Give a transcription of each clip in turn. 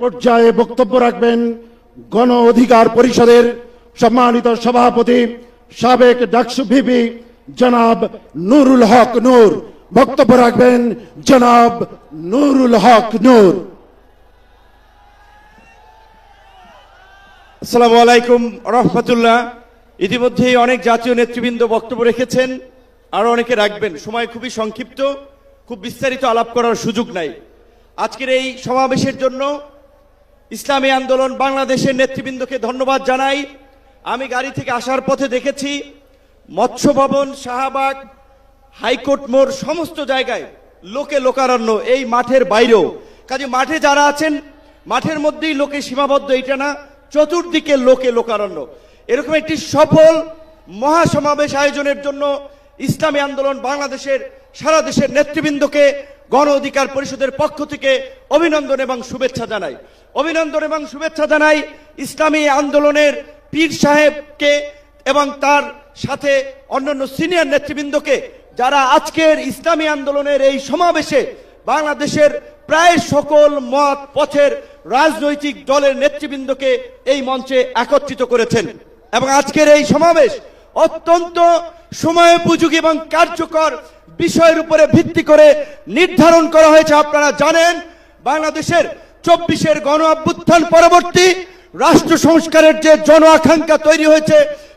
পর্যায়ে বক্তব্য রাখবেন গণ অধিকার পরিষদের সম্মানিত সভাপতি সাবেক ডাকসু ভিপি জনাব নুরুল হক নূর। বক্তব্য রাখবেন জনাব নুরুল হক নূর। আসসালামু আলাইকুম, রহমতুল্লাহ। ইতিমধ্যেই অনেক জাতীয় নেতৃবৃন্দ বক্তব্য রেখেছেন, আরও অনেকে রাখবেন। সময় খুবই সংক্ষিপ্ত, খুব বিস্তারিত আলাপ করার সুযোগ নাই। আজকের এই সমাবেশের জন্য ইসলামী আন্দোলন বাংলাদেশের নেতৃবৃন্দকে ধন্যবাদ জানাই। আমি গাড়ি থেকে আসার পথে দেখেছি মৎস্য ভবন শাহবাগ, হাইকোর্ট মোড়, সমস্ত জায়গায় লোকে লোকারণ্য এই মাঠের বাইরেও। কাজে মাঠে যারা আছেন, মাঠের মধ্যেই লোকে সীমাবদ্ধ এটা না, চতুর্দিকে লোকে লোকারণ্য। এরকম একটি সফল মহাসমাবেশ আয়োজনের জন্য ইসলামী আন্দোলন বাংলাদেশের সারা দেশের নেতৃবৃন্দকে গণ অধিকার পরিষদের পক্ষ থেকে অভিনন্দন এবং শুভেচ্ছা জানাই। অভিনন্দন এবং শুভেচ্ছা জানাই ইসলামী আন্দোলনের পীর সাহেবকে এবং তার সাথে অন্যান্য সিনিয়র নেতৃবৃন্দকে যারা আজকের ইসলামী আন্দোলনের এই সমাবেশে বাংলাদেশের প্রায় সকল মত পথের রাজনৈতিক দলের নেতৃবৃন্দকে এই মঞ্চে একত্রিত করেছেন। এবং আজকের এই সমাবেশ অত্যন্ত সময়োপযোগী এবং কার্যকর বিষয়ের উপরে ভিত্তি করে নির্ধারণ করা হয়েছে। আপনারা জানেন, বাংলাদেশের চব্বিশের গণ অভ্যুত্থান পরবর্তী রাষ্ট্র সংস্কারের যে জন আকাঙ্ক্ষা তৈরি হয়েছে,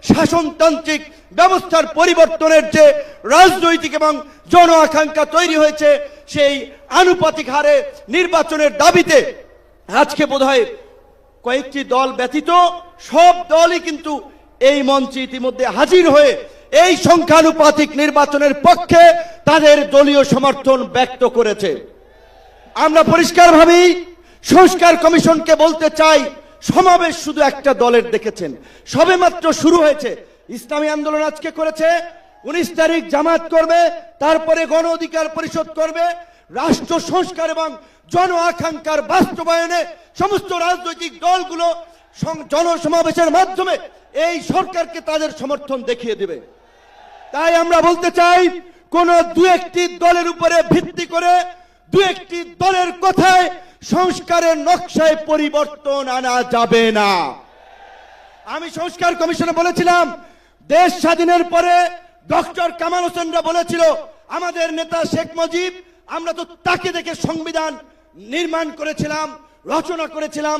শাসনতান্ত্রিক ব্যবস্থার পরিবর্তনের যে রাজনৈতিক এবং জন আকাঙ্ক্ষা তৈরি হয়েছে, সেই আনুপাতিক হারে নির্বাচনের দাবিতে আজকে বোধহয় কয়েকটি দল ব্যতীত সব দলই কিন্তু এই মঞ্চে ইতিমধ্যে হাজির হয়ে এই সংখ্যানুপাতিক নির্বাচনের পক্ষে তাদের দলীয় সমর্থন ব্যক্ত করেছে। আমরা পরিষ্কারভাবেই সংস্কার কমিশনকে বলতে চাই, সমাবেশ শুধু একটা দলের দেখেছেন। সবেমাত্র শুরু হয়েছে। ইসলামী আন্দোলন আজকে করেছে, উনিশ তারিখ জামাত করবে, তারপরে গণ অধিকার পরিষদ করবে, রাষ্ট্র সংস্কার এবং জন আকাঙ্ক্ষার বাস্তবায়নে সমস্ত রাজনৈতিক দলগুলো জনসমাবেশের মাধ্যমে এই সরকারকে তাদের সমর্থন দেখিয়ে দেবে। তাই আমরা বলতে চাই, কোন দু একটি দলের উপরে ভিত্তি করে দু একটি দলের কথায় সংস্কারের নকশায় পরিবর্তন আনা যাবে না। আমি সংস্কার কমিশনে বলেছিলাম, দেশ স্বাধীনের পরে ডক্টর কামাল হোসেনরা বলেছিল, আমাদের নেতা শেখ মুজিব, আমরা তো তাকে দেখে সংবিধান নির্মাণ করেছিলাম, রচনা করেছিলাম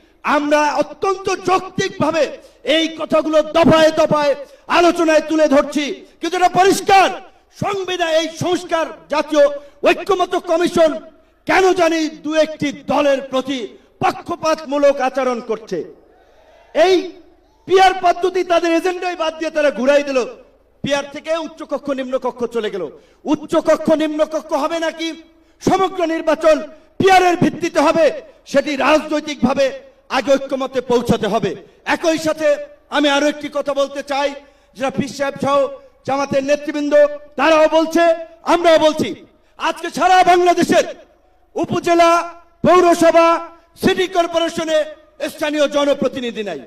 আমরা অত্যন্ত যৌক্তিকভাবে এই কথাগুলো দফায় দফায় আলোচনায় তুলে ধরছি। কিন্তু এটা পরিষ্কার। সংবিধান এই সংস্কার জাতীয় ঐক্যমত কমিশন কেন জানি দু একটি দলের প্রতি পক্ষপাতমূলক আচরণ করছে। এই পিয়ার পদ্ধতি তাদের এজেন্ডাই বাদ দিয়ে তারা ঘুরাই দিল। পিয়ার থেকে উচ্চকক্ষ, নিম্নকক্ষ চলে গেল। উচ্চকক্ষ, নিম্নকক্ষ হবে নাকি? সমগ্র নির্বাচন পিয়ারের ভিত্তিতে হবে, সেটি রাজনৈতিকভাবে আগে ঐক্যমতে পৌঁছাতে হবে। একই সাথে আমি আরও একটি কথা বলতে চাই। যারা পীর সাহেব সহ জামাতের নেতৃবৃন্দ, তারাও বলছে, আমরাও বলছি, আজকে সারা বাংলাদেশের উপজেলা পৌরসভা, সিটি কর্পোরেশনে স্থানীয় জনপ্রতিনিধি নাই।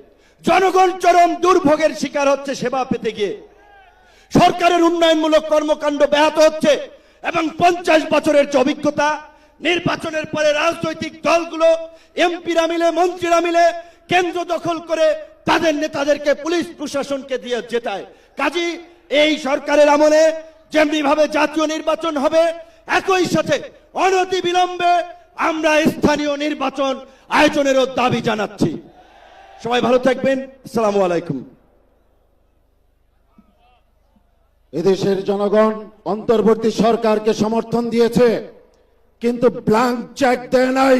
জনগণ চরম দুর্ভোগের শিকার হচ্ছে সেবা পেতে গিয়ে। সরকারের উন্নয়নমূলক কর্মকাণ্ড ব্যাহত হচ্ছে এবং পঞ্চাশ বছরের অভিজ্ঞতা নির্বাচনের পরে রাজনৈতিক দলগুলো এমপিরা মিলে, মন্ত্রীরা মিলে কেন্দ্র দখল করে তাদের নেতাদেরকে পুলিশ প্রশাসনকে দিয়ে জেতায়। কাজী, এই সরকারের আমলে যেমনি ভাবে জাতীয় নির্বাচন হবে, একই সাথে অনতি বিলম্বে আমরা স্থানীয় নির্বাচন আয়োজনেরও দাবি জানাচ্ছি। সবাই ভালো থাকবেন। আসসালামু আলাইকুম। এদেশের জনগণ অন্তর্বর্তী সরকারকে সমর্থন দিয়েছে। কিন্তু ব্ল্যাঙ্ক চেক দেয় নাই।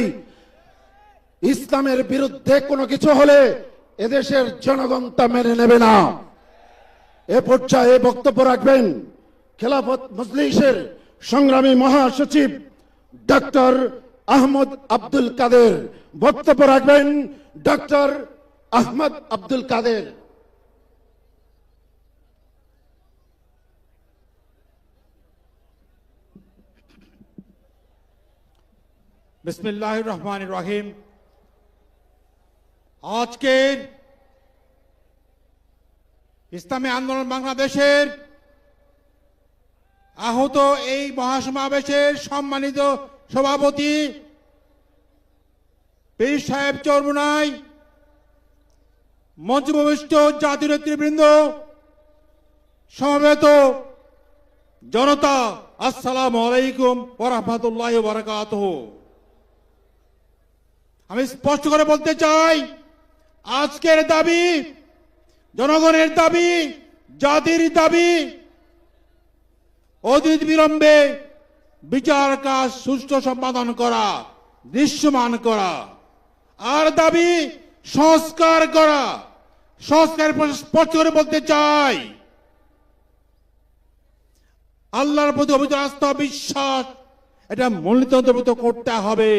ইসলামের বিরুদ্ধে কোনো কিছু হলে এদেশের জনগণ তা মেনে নেবে না। এ পর্যায়ে বক্তব্য রাখবেন খেলাফত মজলিসের সংগ্রামী মহাসচিব ডক্টর আহমদ আব্দুল কাদের। বক্তব্য রাখবেন ডক্টর আহমদ আব্দুল কাদের। বিসমিল্লাহ রহমান রহিম। আজকের ইসলামী আন্দোলন বাংলাদেশের আহত এই মহাসমাবেশের সম্মানিত সভাপতি পীর সাহেব চরমুনাই মঞ্চভূমিষ্ঠ জাতীয় নেতৃবৃন্দ, সমবেত জনতা, আসসালামু আলাইকুম ওরহমতুল্লাহ বারাকাত আমি স্পষ্ট করে বলতে চাই, আজকের দাবি, জনগণের দাবি, জাতির দাবি, অতীত বিলম্বে বিচার কাজ সুষ্ঠু সম্পাদন করা, দৃশ্যমান করা, আর দাবি সংস্কার করা। সংস্কার স্পষ্ট করে বলতে চাই, আল্লাহর প্রতি অভিযোগ আস্থা বিশ্বাস, এটা মূলনীতি অন্তর্ভুক্ত করতে হবে।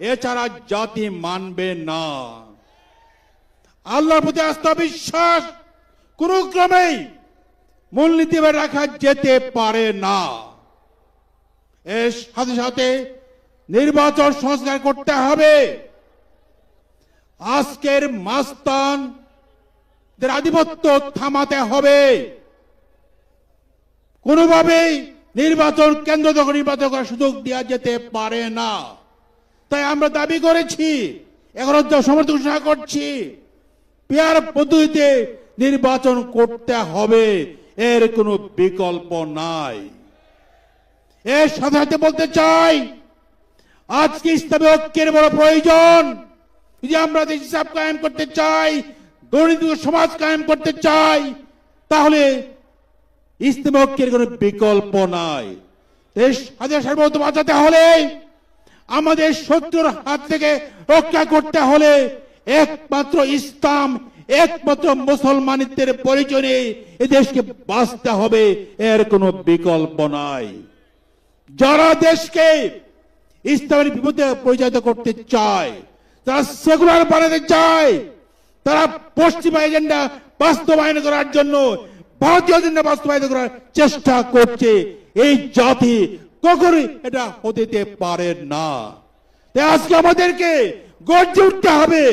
এছাড়া জাতি মানবে না। আল্লাহর প্রতি আস্থা বিশ্বাস কোন ক্রমেই মূলনীতি রাখা যেতে পারে না। এর সাথে সাথে নির্বাচন সংস্কার করতে হবে। আজকের মাস্তান আধিপত্য থামাতে হবে। কোনোভাবেই নির্বাচন কেন্দ্র দখল নির্বাচন করার সুযোগ দেওয়া যেতে পারে না। তাই আমরা দাবি করেছি এখন সমর্থন ঘোষণা করছি পেয়ার পদ্ধতিতে নির্বাচন করতে হবে, এর কোনো বিকল্প নাই। এর সাথে সাথে বলতে চাই, আজকে ইসলামী ঐক্যের বড় প্রয়োজন, যদি আমরা দেশ হিসাব কায়েম করতে চাই দরিদ্র সমাজ কায়েম করতে চাই, তাহলে ইসলামী ঐক্যের কোনো বিকল্প নাই। দেশ হাজার সার্বভৌমত্ব বাঁচাতে হলে আমাদের শত্রুর হাত থেকে রক্ষা করতে হলে একমাত্র ইসলাম, একমাত্র মুসলমানিত্বের পরিচয় নিয়ে এ দেশকে বাঁচতে হবে, এর কোনো বিকল্প নাই। যারা দেশকে ইসলামের বিপদে পরিচালিত করতে চায় তারা সেকুলার বানাতে চায়, তারা পশ্চিমা এজেন্ডা বাস্তবায়ন করার জন্য, ভারতীয় এজেন্ডা বাস্তবায়ন করার চেষ্টা করছে। এই জাতি কখনোই এটা হতে পারে না। তাই আজকে আমাদেরকে গর্জে উঠতে হবে।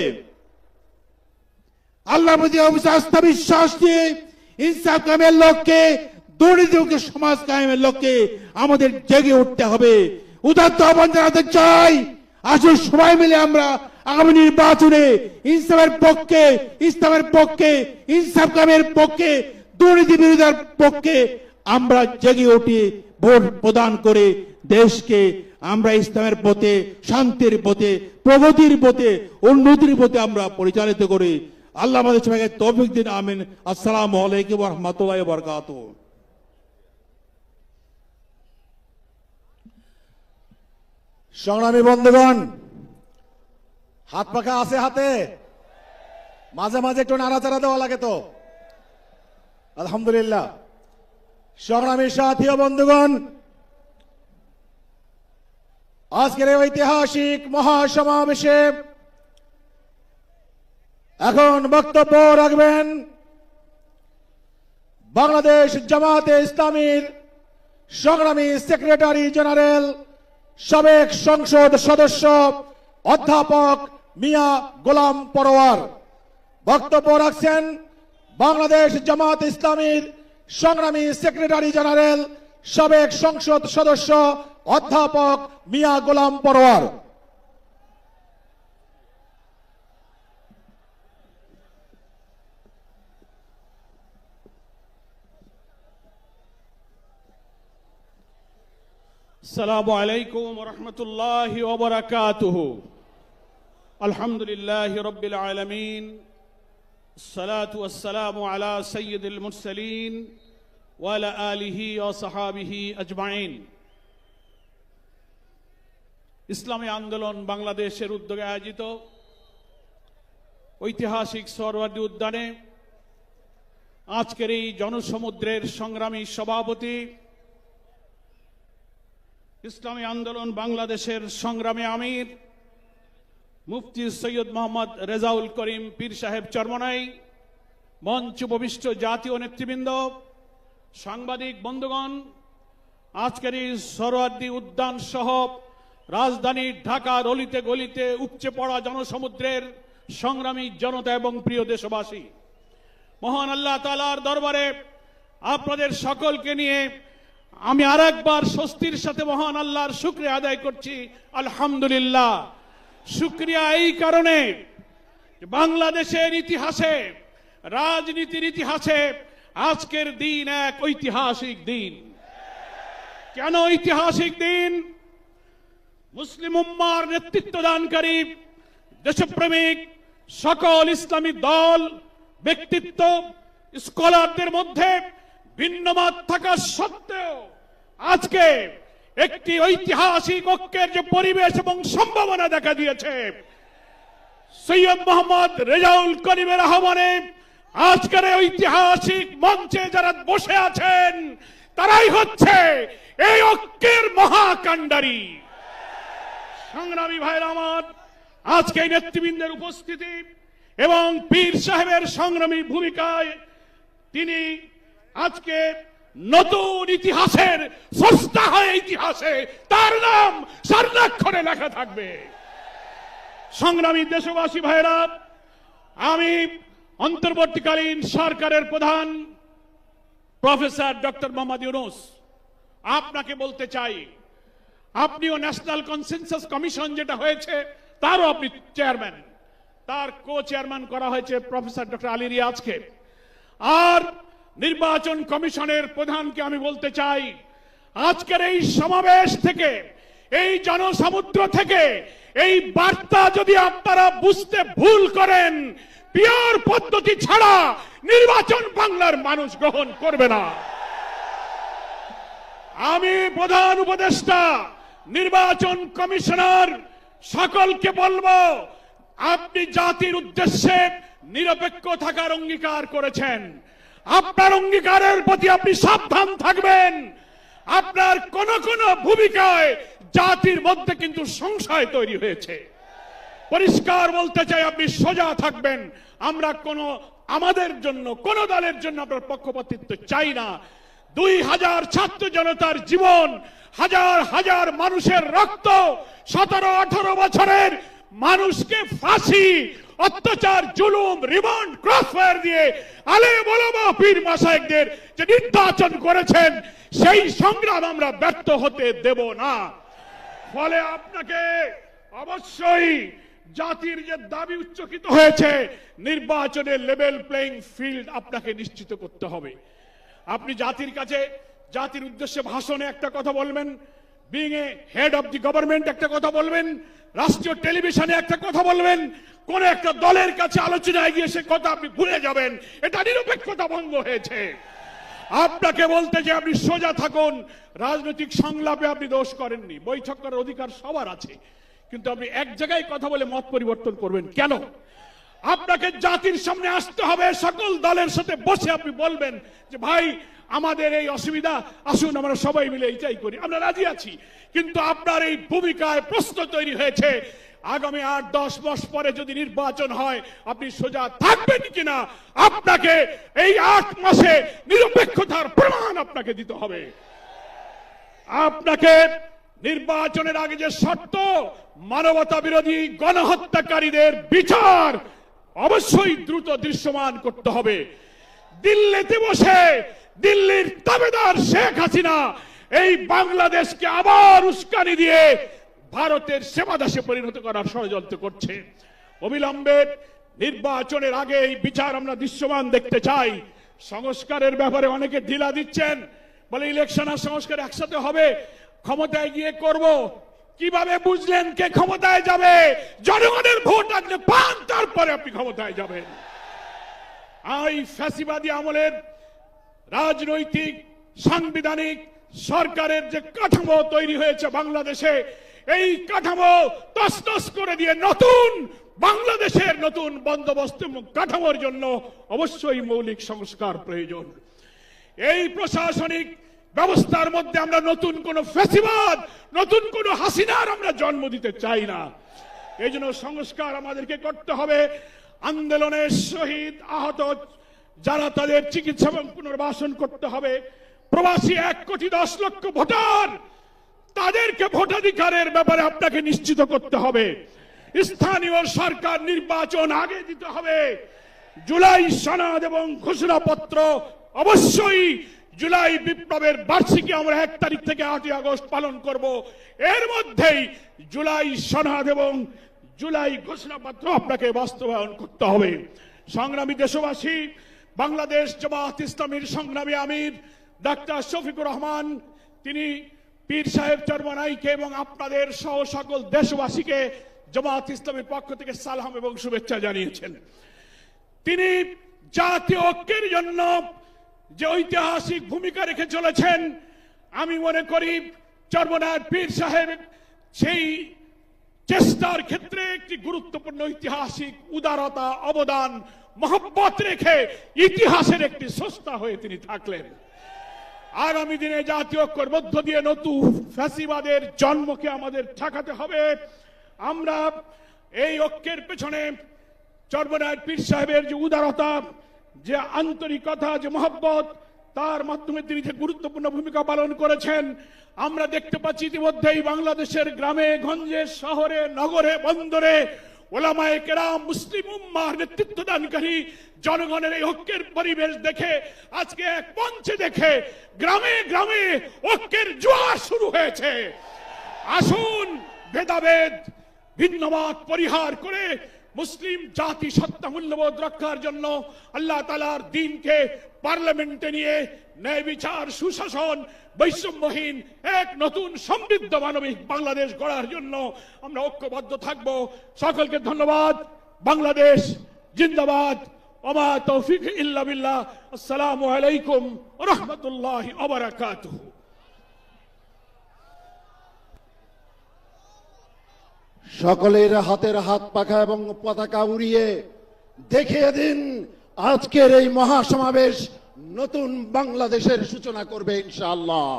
আল্লাহ আস্থা বিশ্বাস দিয়ে ইনসাফ কায়েমের লক্ষ্যে দুর্নীতিমুক্ত সমাজ কায়েমের লক্ষ্যে আমাদের জেগে উঠতে হবে। উদাত্ত আহ্বান জানাতে চাই, আসুন সবাই মিলে আমরা আগামী নির্বাচনে ইনসাফের পক্ষে, ইসলামের পক্ষে, ইনসাফ কামের পক্ষে, দুর্নীতি বিরোধীর পক্ষে আমরা জেগে উঠি, ভোট প্রদান করে দেশকে। আমরা ইসলামের পথে, শান্তির পথে, প্রগতির পথে, উন্নতির পথে আমরা পরিচালিত করি। আল্লাহ আমাদের সবাইকে তৌফিক দিন, আমিন। আসসালামু আলাইকুম রহমতুল্লাহ বরকাত সংগ্রামী বন্ধুগণ, হাত পাখা আছে হাতে? মাঝে মাঝে একটু নাড়াচাড়া দেওয়া লাগে তো? আলহামদুলিল্লাহ। সংগ্রামী সাথী বন্ধুগণ, আজকের ঐতিহাসিক মহাসমাবেশে এখন বক্তব্য রাখবেন বাংলাদেশ জামাতে ইসলামীর সংগ্রামী সেক্রেটারি জেনারেল, সাবেক সংসদ সদস্য অধ্যাপক মিয়া গোলাম পরোয়ার। বক্তব্য রাখছেন বাংলাদেশ জামাত ইসলামীর সংগ্রামী সেক্রেটারি জেনারেল সাবেক সংসদ সদস্য অধ্যাপক মিয়া গোলাম পরোয়ার السلام عليكم ورحمة الله وبركاته الحمد لله رب العالمين الصلاة والسلام على سيد المرسلين وعلى آله وصحابه أجمعين ইসলামী আন্দোলন বাংলাদেশের উদ্যোগে আয়োজিত ঐতিহাসিক সরওয়ার্দী উদ্যানে আজকের এই জনসমুদ্রের সংগ্রামী সভাপতি ইসলামী আন্দোলন বাংলাদেশের সংগ্রামী আমির মুফতি সৈয়দ মোহাম্মদ রেজাউল করিম পীর সাহেব চর্মনাই, মঞ্চ উপবিষ্ট জাতীয় নেতৃবৃন্দ, সাংবাদিক বন্ধুগণ, আজকের এই সরোয়ার্দী উদ্যান সহ রাজধানী ঢাকার অলিতে গলিতে উপচে পড়া জনসমুদ্রের সংগ্রামী জনতা এবং প্রিয় দেশবাসী, মহান আল্লাহ তালার দরবারে আপনাদের সকলকে নিয়ে আমি আর একবার স্বস্তির সাথে মহান আল্লাহর শুক্রে আদায় করছি। আলহামদুলিল্লাহ। শুক্রিয়া এই কারণে বাংলাদেশের ইতিহাসে, রাজনীতির ইতিহাসে আজকের দিন এক ঐতিহাসিক দিন। কেন ঐতিহাসিক দিন? মুসলিম উম্মার নেতৃত্ব দানকারী, দেশপ্রেমিক, সকল ইসলামী দল, ব্যক্তিত্ব, স্কলারদের মধ্যে ভিন্নমত থাকা সত্ত্বেও আজকে একটি ঐতিহাসিক ঐক্যের যে পরিবেশ এবং সম্ভাবনা দেখা দিয়েছে, সৈয়দ মোহাম্মদ রেজাউল করিমের আহ্বানে আজকের ঐতিহাসিক মঞ্চে যারা বসে আছেন, তারাই হচ্ছে এই ঐক্যের মহাকাণ্ডারী। সংগ্রামী ভাইরা আমার, আজকে নেতৃবৃন্দের উপস্থিতি এবং পীর সাহেবের সংগ্রামী ভূমিকায় তিনি আজকে নতুন ইতিহাসের স্রষ্টা হয় ইতিহাসে তার নাম স্বর্ণাক্ষরে লেখা থাকবে। সংগ্রামী দেশবাসী ভাইরা আমি অন্তর্বর্তীকালীন সরকারের প্রধান প্রফেসর ডক্টর মোহাম্মদ ইউনুস। আপনাকে বলতে চাই, আপনিও ন্যাশনাল কনসেনসাস কমিশন যেটা হয়েছে, তারও আপনি চেয়ারম্যান। তার কো চেয়ারম্যান করা হয়েছে প্রফেসর ডক্টর আলী রিয়াজকে। আর নির্বাচন কমিশনের প্রধানকে আমি বলতে চাই, আজকের এই সমাবেশ থেকে, এই জনসমুদ্র থেকে, এই বার্তা যদি আপনারা বুঝতে ভুল করেন, পিওর পদ্ধতি ছাড়া নির্বাচন বাংলার মানুষ গ্রহণ করবে না। আমি প্রধান উপদেষ্টা, নির্বাচন কমিশনার, সকলকে বলব, আপনি জাতির উদ্দেশ্যে নিরপেক্ষ থাকার অঙ্গীকার করেছেন। আপনার অঙ্গীকারের প্রতি আপনি সাবধান থাকবেন। আপনার কোন কোন ভূমিকায় জাতির মধ্যে কিন্তু সংশয় তৈরি হয়েছে। পরিষ্কার বলতে চাই, আপনি সোজা থাকবেন। আমরা কোন, আমাদের জন্য, কোন দলের জন্য আপনার পক্ষপাতিত্ব চাই না। দুই হাজার ছাত্র জনতার জীবন, হাজার হাজার মানুষের রক্ত, সতেরো আঠারো বছরের মানুষকে ফাঁসি অত্যাচার, জুলুম, রিমান্ড, ক্রসফায়ার দিয়ে আলে বলব পীর মাসায়কদের যে নির্বাচন করেছেন, সেই সংগ্রাম আমরা ব্যর্থ হতে দেব না। ফলে আপনাকে অবশ্যই জাতির যে দাবি উচ্চকিত হয়েছে, নির্বাচনের লেভেল প্লেইং ফিল্ড আপনাকে নিশ্চিত করতে হবে। আপনি জাতির কাছে, জাতির উদ্দেশ্যে ভাষণে একটা কথা বলবেন being a head of the government একটা কথা বলবেন রাষ্ট্রীয় টেলিভিশনে একটা কথা বলবেন, কোন একটা দলের কাছে আলোচনায় গিয়ে সে কথা আপনি ভুলে যাবেন। এটা নিরপেক্ষতা ভঙ্গ হয়েছে। আপনাকে বলতে যে আপনি সোজা থাকুন, রাজনৈতিক সংলাপে আপনি দোষ করেননি। বৈঠক করার অধিকার সবার আছে। কিন্তু আপনি এক জায়গায় কথা বলে মত পরিবর্তন করবেন কেন? আপনাকে জাতির সামনে আসতে হবে, সকল দলের সাথে বসে আপনি বলবেন যে, ভাই আমাদের এই অসুবিধা, আসুন আমরা সবাই মিলে এইটাই করি। আমরা রাজি আছি, কিন্তু আপনার এই ভূমিকায় প্রশ্ন তৈরি হয়েছে, আগামী আট দশ মাস পরে যদি নির্বাচন হয়, আপনি সোজা থাকবেন কিনা? আপনাকে এই আট মাসে নিরপেক্ষতার প্রমাণ আপনাকে দিতে হবে। আপনাকে নির্বাচনের আগে যে শর্ত, মানবতা বিরোধী গণহত্যাকারীদের বিচার অবশ্যই দ্রুত দৃশ্যমান করতে হবে। দিল্লিতে বসে দিল্লির দাবেদার শেখ হাসিনা এই বাংলাদেশকে আবার উস্কানি দিয়ে ভারতের সেবাদাসে পরিণত করার ষড়যন্ত্র করছে। অবিলম্বে নির্বাচনের আগে এই বিচার আমরা দৃশ্যমান দেখতে চাই। সংস্কারের ব্যাপারে অনেকে ঢিলা দিচ্ছেন। বলে ইলেকশন আর সংস্কার একসাথে হবে, ক্ষমতায় গিয়ে করব। কীভাবে বুঝলেন কে ক্ষমতায় যাবে? জনগণের ভোট আপনি পান, তারপরে আপনি ক্ষমতায় যাবেন। এই ফ্যাসিবাদী আমলের রাজনৈতিক, সাংবিধানিক সরকারের যে কাঠামো তৈরি হয়েছে বাংলাদেশে, এই কাঠামো তসতস করে দিয়ে নতুন বাংলাদেশের নতুন বন্দোবস্ত কাঠামোর জন্য অবশ্যই মৌলিক সংস্কার প্রয়োজন। এই প্রশাসনিক ব্যবস্থার মধ্যে আমরা নতুন কোন ফেসিবাদ নতুন কোন হাসিনার আমরা জন্ম দিতে চাই না। এই জন্য সংস্কার আমাদেরকে করতে হবে। আন্দোলনের শহীদ আহত যারা তাদের চিকিৎসা এবং পুনর্বাসন করতে হবে, প্রবাসী এক কোটি দশ লক্ষ ভোটার, তাদেরকে ভোটাধিকারের ব্যাপারে আপনাকে নিশ্চিত করতে হবে। স্থানীয় সরকার নির্বাচন আগে দিতে হবে। জুলাই সনদ এবং ঘোষণাপত্র অবশ্যই জুলাই বিপ্লবের বার্ষিকী আমরা এক তারিখ থেকে আটই আগস্ট পালন করব। এর মধ্যেই জুলাই সনদ এবং জুলাই ঘোষণাপত্র আপনাকে বাস্তবায়ন করতে হবে। সংগ্রামী দেশবাসী, বাংলাদেশ জামাত ইসলামীর সংগ্রামী আমির, ডাক্তার শফিকুর রহমান, তিনি পীর সাহেব চরমনাইকে এবং আপনাদের সহ সকল দেশবাসীকে জামাত ইসলামের পক্ষ থেকে সালাম এবং শুভেচ্ছা জানিয়েছেন। তিনি জাতীয় ঐক্যের জন্য যে ঐতিহাসিক ভূমিকা রেখে চলেছেন, আমি মনে করি চর্মনার পীর সাহেব সেই চেষ্টার ক্ষেত্রে একটি গুরুত্বপূর্ণ ঐতিহাসিক উদারতা, অবদান, মহব্বত রেখে ইতিহাসের একটি সস্তা হয়ে তিনি থাকলেন। আগামী দিনে জাতীয় ঐক্যের মধ্য দিয়ে নতুন ফ্যাসিবাদের জন্মকে আমাদের ঠেকাতে হবে। আমরা এই ঐক্যের পেছনে চর্মনায় পীর সাহেবের যে উদারতা, যে আন্তরিকতা, যে মহব্বত তার মাধ্যমে তিনি যে গুরুত্বপূর্ণ ভূমিকা পালন করেছেন, আমরা দেখতে পাচ্ছি ইতিমধ্যেই বাংলাদেশের গ্রামে, গঞ্জে, শহরে, নগরে, বন্দরে ওলামায়ে কেরাম, মুসলিম উম্মার নেতৃত্ব দানকারী জনগণের এই ঐক্যের পরিবেশ দেখে, আজকে এক মঞ্চে দেখে গ্রামে গ্রামে ঐক্যের জোয়ার শুরু হয়েছে। আসুন ভেদাভেদ, ভিন্নমত পরিহার করে মুসলিম জাতি সত্তা মূল্যবোধ রক্ষার জন্য আল্লাহ তালার দিনকে পার্লামেন্টে নিয়ে ন্যায় বিচার, সুশাসন, বৈষম্যহীন এক নতুন সমৃদ্ধ মানবিক বাংলাদেশ গড়ার জন্য আমরা ঐক্যবদ্ধ থাকব। সকলকে ধন্যবাদ। বাংলাদেশ জিন্দাবাদ। ওমা তৌফিক ইল্লা বিল্লাহ। আসসালামু আলাইকুম রহমতুল্লাহ ওবারাকাতুহু সকলের হাতের হাত পাখা এবং পতাকা উড়িয়ে দেখিয়ে দিন, আজকের এই মহাসমাবেশ নতুন বাংলাদেশের সূচনা করবে ইনশাআল্লাহ।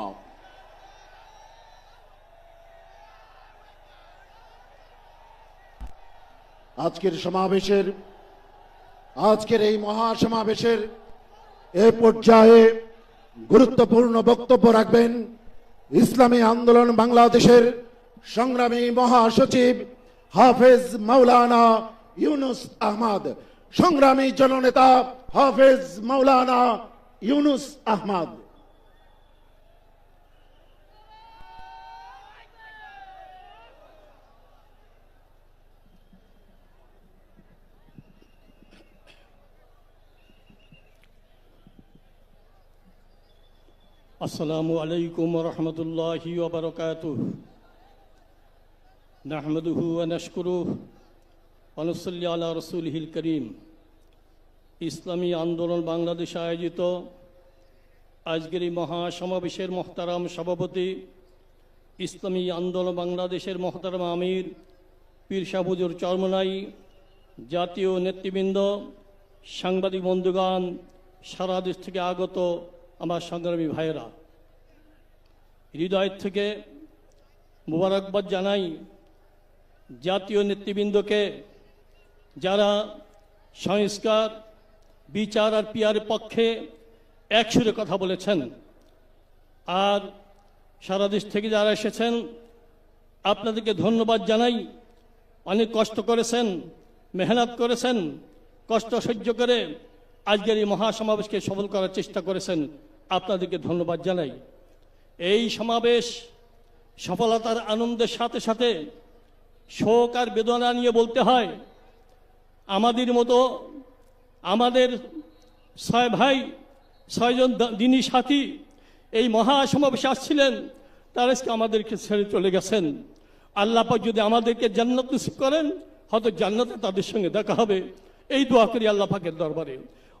আজকের সমাবেশের, আজকের এই মহাসমাবেশের এ পর্যায়ে গুরুত্বপূর্ণ বক্তব্য রাখবেন ইসলামী আন্দোলন বাংলাদেশের সংগ্রামী মহাসচিব হাফেজ মাওলানা ইউনুস আহমদ, সংগ্রামী জননেতা হাফেজ মাওলানা ইউনুস আহমদ। আসসালামু আলাইকুম রহমতুল্লাহ ওবরকাতুহ نحمده ونشكره ونصلي على رسوله الكريم ইসলামী আন্দোলন বাংলাদেশ আয়োজিত আজকের এই মহাসমাবেশের মহতারাম সভাপতি ইসলামী আন্দোলন বাংলাদেশের মহতারাম আমির পীর সাবুজুর চরমনাই জাতীয় নেতৃবৃন্দ সাংবাদিক বন্ধুগণ সারা দেশ থেকে আগত আমার সংগ্রামী ভাইয়েরা হৃদয় থেকে মুবারকবাদ জানাই জাতীয় নেতৃবৃন্দকে যারা সংস্কার, বিচার আর পিয়ারের পক্ষে একসুরে কথা বলেছেন, আর সারা দেশ থেকে যারা এসেছেন, আপনাদেরকে ধন্যবাদ জানাই। অনেক কষ্ট করেছেন, মেহনত করেছেন, কষ্ট সহ্য করে আজকের এই মহাসমাবেশকে সফল করার চেষ্টা করেছেন, আপনাদেরকে ধন্যবাদ জানাই। এই সমাবেশ সফলতার আনন্দের সাথে সাথে শোক আর বেদনা নিয়ে বলতে হয়। আমাদের মতো আমাদের ছয় ভাই ছয়জন দিনী সাথী এই মহাসমাবেশে আসছিলেন, তারা আজকে আমাদেরকে ছেড়ে চলে গেছেন। আল্লাহ যদি আমাদেরকে জান্নাত নসিব করেন, হয়তো জান্নাতে তাদের সঙ্গে দেখা হবে। এই দোয়া করি আল্লাহ পাকের দরবারে।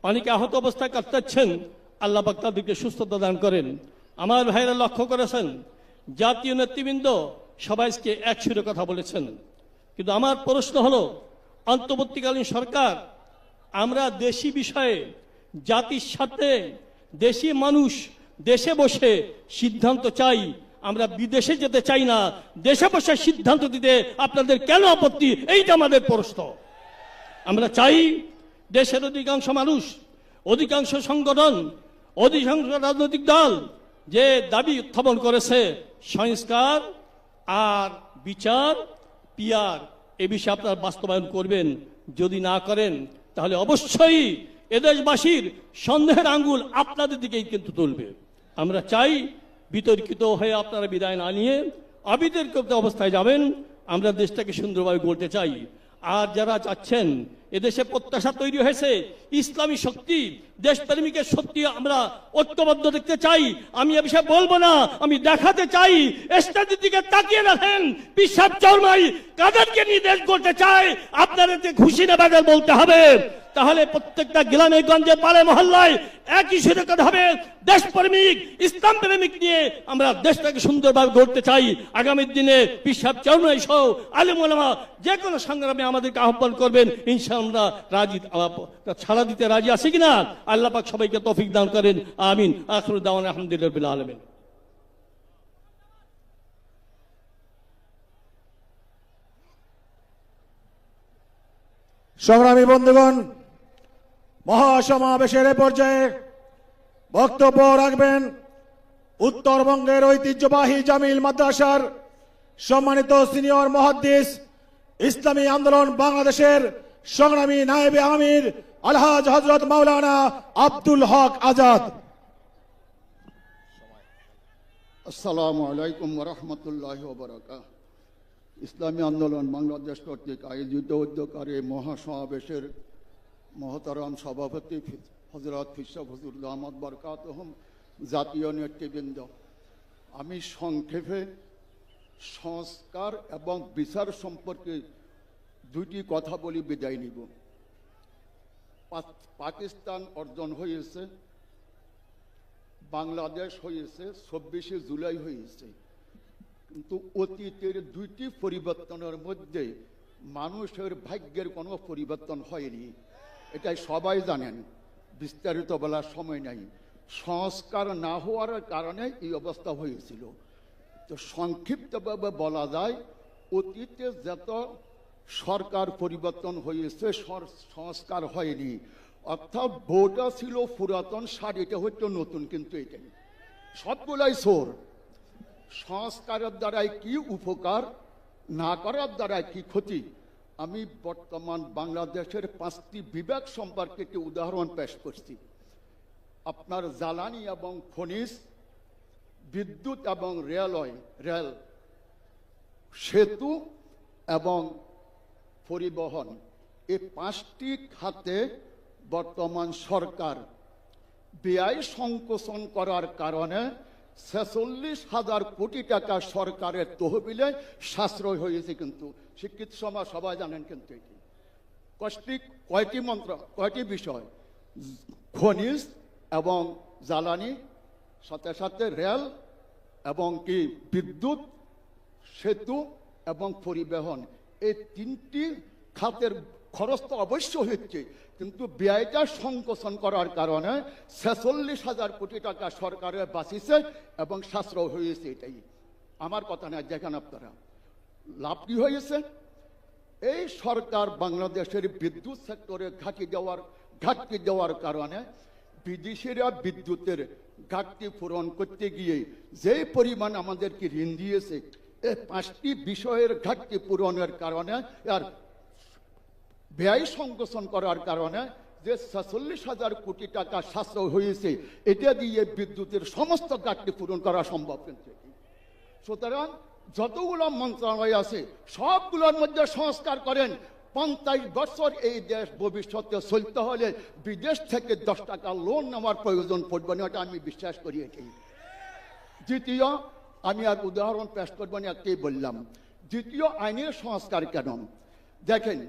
অনেকে আহত অবস্থায় কাটাচ্ছেন আল্লাহ পাক তাদেরকে সুস্থতা দান করেন। আমার ভাইরা লক্ষ্য করেছেন, জাতীয় নেতৃবৃন্দ সবাই আজকে এক সুরে কথা বলেছেন। কিন্তু আমার প্রশ্ন হলো, অন্তর্বর্তীকালীন সরকার, আমরা দেশি বিষয়ে, জাতির সাথে, দেশি মানুষ, দেশে বসে সিদ্ধান্ত চাই, আমরা বিদেশে যেতে চাই না, দেশে বসে সিদ্ধান্ত দিতে আপনাদের কেন আপত্তি? এইটা আমাদের প্রশ্ন। আমরা চাই দেশের অধিকাংশ মানুষ, অধিকাংশ সংগঠন, অধিকাংশ রাজনৈতিক দল যে দাবি উত্থাপন করেছে, সংস্কার আর বিচার, পিয়ার, এ বিষয়ে আপনারা বাস্তবায়ন করবেন। যদি না করেন, তাহলে অবশ্যই এদেশবাসীর সন্দেহের আঙ্গুল আপনাদের দিকেই কিন্তু তুলবে। আমরা চাই বিতর্কিত হয়ে আপনারা বিদায় না নিয়ে অবিতর্কিত অবস্থায় যাবেন। আমরা দেশটাকে সুন্দরভাবে গড়তে চাই। আর যারা চাচ্ছেন, এদেশে প্রত্যাশা তৈরি হয়েছে, ইসলামী শক্তি দেশপ্রেমিকের শক্তি আমরা ঐক্যবদ্ধ দেখতে চাই। আমি এ বিষয়ে বলব না, আমি দেখাতে চাই দিকে তাকিয়ে রাখেন। পিসাব চরমাই কাদেরকে নিয়ে দেশ গড়তে চায়, আপনাদেরকে খুশি না বাজার বলতে হবে। তাহলে প্রত্যেকটা গ্রামে গঞ্জে পাড়ে মহল্লায় একই সুরে হবে। দেশপ্রেমিক ইসলাম প্রেমিক নিয়ে আমরা দেশটাকে সুন্দরভাবে গড়তে চাই। আগামী দিনে পিসাব চরমাই সহ আলিম যে কোনো সংগ্রামে আমাদেরকে আহ্বান করবেন, ইনশাআল্লাহ রাজি ছাড়া দিতে রাজি আছে কিনা? আল্লাহ পাক সবাইকে তৌফিক দান করেন, আমিন। আখরুদ দাওয়ান আলহামদুলিল্লাহ আলমিন। সংগ্রামী বন্ধুগণ, মহাসমাবেশের এ পর্যায়ে বক্তব্য রাখবেন উত্তরবঙ্গের ঐতিহ্যবাহী জামিল মাদ্রাসার সম্মানিত সিনিয়র মহাদ্দিস ইসলামী আন্দোলন বাংলাদেশের সংগ্রামী নায়েবে আমির আলহাজ হজরত মাওলানা আব্দুল হক আজাদ। আসসালামু আলাইকুম রহমতুল্লাহ ইসলামী আন্দোলন বাংলাদেশ কর্তৃক আয়োজিত উদ্যোগকারী মহাসমাবেশের মহতারাম সভাপতি হজরত ফিসা হুজুর আহমদ বরকাত জাতীয় নেতৃবৃন্দ। আমি সংক্ষেপে সংস্কার এবং বিচার সম্পর্কে দুইটি কথা বলি, বিদায় নিব। পাকিস্তান অর্জন হয়েছে, বাংলাদেশ হয়েছে ছাব্বিশে জুলাই হয়েছে। কিন্তু অতীতের দুইটি পরিবর্তনের মধ্যে মানুষের ভাগ্যের কোনো পরিবর্তন হয়নি। এটাই সবাই জানেন, বিস্তারিত বলার সময় নাই। সংস্কার না হওয়ার কারণে এই অবস্থা হয়েছিল। তো সংক্ষিপ্তভাবে বলা যায়, অতীতে যত সরকার পরিবর্তন হয়েছে সংস্কার হয়নি। অর্থাৎ বউটা ছিল পুরাতন সার এটা হচ্ছে নতুন, কিন্তু এটাই সবগুলাই সোর সংস্কারের দ্বারাই কি উপকার, না করার দ্বারাই কি ক্ষতি? আমি বর্তমান বাংলাদেশের পাঁচটি বিভাগ সম্পর্কে একটি উদাহরণ পেশ করছি। আপনার জ্বালানি এবং খনিজ, বিদ্যুৎ এবং রেলওয়ে, রেল, সেতু এবং পরিবহন। এই পাঁচটি খাতে বর্তমান সরকার ব্যয় সংকোচন করার কারণে ছেচল্লিশ হাজার কোটি টাকা সরকারের তহবিলে সাশ্রয় হয়েছে কিন্তু। শিক্ষিত সমাজ সবাই জানেন কিন্তু এটি। কষ্টি কয়টি মন্ত্র, কয়টি বিষয়? খনিজ এবং জ্বালানি, সাথে সাথে রেল এবং কি বিদ্যুৎ, সেতু এবং পরিবহন। এই তিনটি খাতের খরচ তো অবশ্য হচ্ছে, কিন্তু ব্যয়টা সংকোচন করার কারণে ছেচল্লিশ হাজার কোটি টাকা সরকারের বাঁচিছে এবং সাশ্রয় হয়েছে এটাই। আমার কথা না, দেখেন আপনারা, লাভ কি হয়েছে? এই সরকার বাংলাদেশের বিদ্যুৎ সেক্টরে ঘাটি দেওয়ার, ঘাটতি দেওয়ার কারণে বিদেশিরা বিদ্যুতের ঘাটতি পূরণ করতে গিয়ে যে পরিমাণ আমাদেরকে ঋণ দিয়েছে এই পাঁচটি বিষয়ের ঘাটতি পূরণের কারণে আর ব্যয় সংকোচন করার কারণে যে সাতচল্লিশ হাজার কোটি টাকা সাশ্রয় হয়েছে, এটা দিয়ে বিদ্যুতের সমস্ত ঘাটতি পূরণ করা সম্ভব কিন্তু সুতরাং যতগুলো মন্ত্রণালয় আছে, সবগুলোর মধ্যে সংস্কার করেন, পঞ্চাশ বছর এই দেশ ভবিষ্যতে চলতে হলে বিদেশ থেকে দশ টাকা লোন নেওয়ার প্রয়োজন পড়বে না, এটা আমি বিশ্বাস করি এটি দ্বিতীয় আমি আর উদাহরণ পেশ করব না একটাই বললাম। দ্বিতীয় আইনের সংস্কার কেন? দেখেন,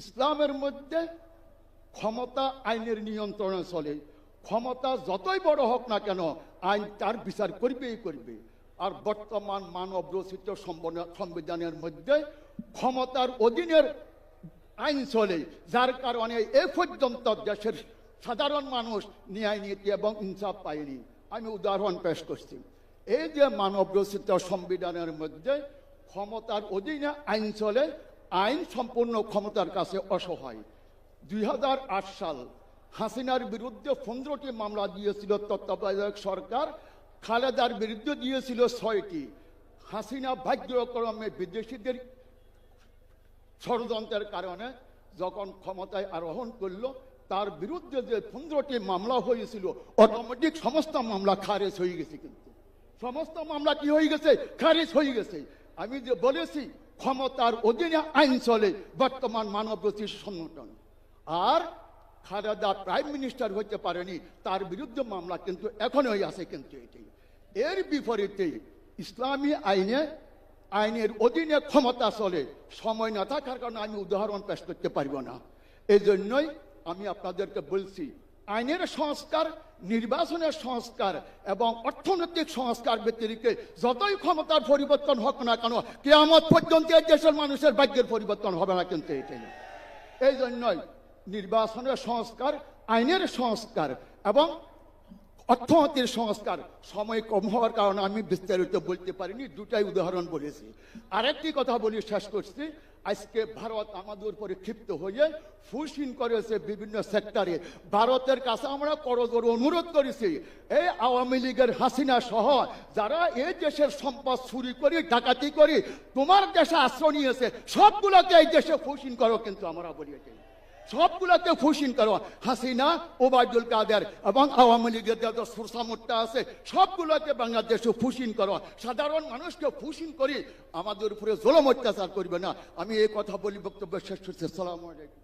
ইসলামের মধ্যে ক্ষমতা আইনের নিয়ন্ত্রণে চলে। ক্ষমতা যতই বড় হোক না কেন, আইন তার বিচার করবেই করবে। আর বর্তমান মানব রচিত সংবিধানের মধ্যে ক্ষমতার অধীনের আইন চলে, যার কারণে এ পর্যন্ত দেশের সাধারণ মানুষ ন্যায় নীতি এবং ইনসাফ পায়নি। আমি উদাহরণ পেশ করছি। এই যে মানব রচিত সংবিধানের মধ্যে ক্ষমতার অধীনে আইন চলে, আইন সম্পূর্ণ ক্ষমতার কাছে অসহায়। দুই হাজার আট সাল হাসিনার বিরুদ্ধে পনেরোটি মামলা দিয়েছিল তত্ত্বাবধায়ক সরকার, খালেদার বিরুদ্ধে দিয়েছিল ছয়টি। হাসিনা ভাগ্যক্রমে বিদেশিদের ষড়যন্ত্রের কারণে যখন ক্ষমতায় আরোহণ করল, তার বিরুদ্ধে যে পনেরোটি মামলা হয়েছিল অটোমেটিক সমস্ত মামলা খারেজ হয়ে গেছে কিন্তু। সমস্ত মামলা কি হয়ে গেছে? খারিজ হয়ে গেছে। আমি যে বলেছি, ক্ষমতার অধীনে আইন চলে, বর্তমান মানবরচি সংগঠন। আর খালেদা প্রাইম মিনিস্টার হইতে পারেনি, তার বিরুদ্ধে মামলা কিন্তু এখনোই আছে কিন্তু এটি। এর বিপরীতে ইসলামী আইনে, আইনের অধীনে ক্ষমতা চলে, সময় না থাকার কারণে আমি উদাহরণ পেশ করতে পারব না। এই জন্যই আমি আপনাদেরকে বলছি, আইনের সংস্কার নির্বাচনের সংস্কার এবং অর্থনৈতিক সংস্কার ব্যতিরিক্ত যতই ক্ষমতার পরিবর্তন হোক না কেন, কেয়ামত পর্যন্ত এই দেশের মানুষের ভাগ্যের পরিবর্তন হবে না কিন্তু এটাই এই জন্যই নির্বাচনের সংস্কার, আইনের সংস্কার এবং অর্থনীতির সংস্কার সময় কম হওয়ার কারণে আমি বিস্তারিত বলতে পারিনি, দুটাই উদাহরণ বলেছি। আরেকটি কথা বলি শেষ করছি আজকে ভারত আমাদের উপরে ক্ষিপ্ত হয়ে ফুসিন করেছে বিভিন্ন সেক্টরে ভারতের কাছে আমরা করজোর অনুরোধ করেছি, এই আওয়ামী লীগের হাসিনা সহ যারা এই দেশের সম্পদ চুরি করি, ডাকাতি করি, তোমার দেশে আশ্রয় নিয়েছে, সবগুলোকে এই দেশে ফুসিন করো কিন্তু আমরা বলিয়েছি। সবগুলোকে ফুসিন করো। হাসিনা, ওবায়দুল কাদের এবং আওয়ামী লীগের যত সুরসামুটটা আছে, সবগুলোকে বাংলাদেশে ফুসিন করো। সাধারণ মানুষকে ফুসিন করি, আমাদের উপরে জলম অত্যাচার করবে না। আমি এই কথা বলি বক্তব্য শেষ করছি। সালাম আলাইকুম।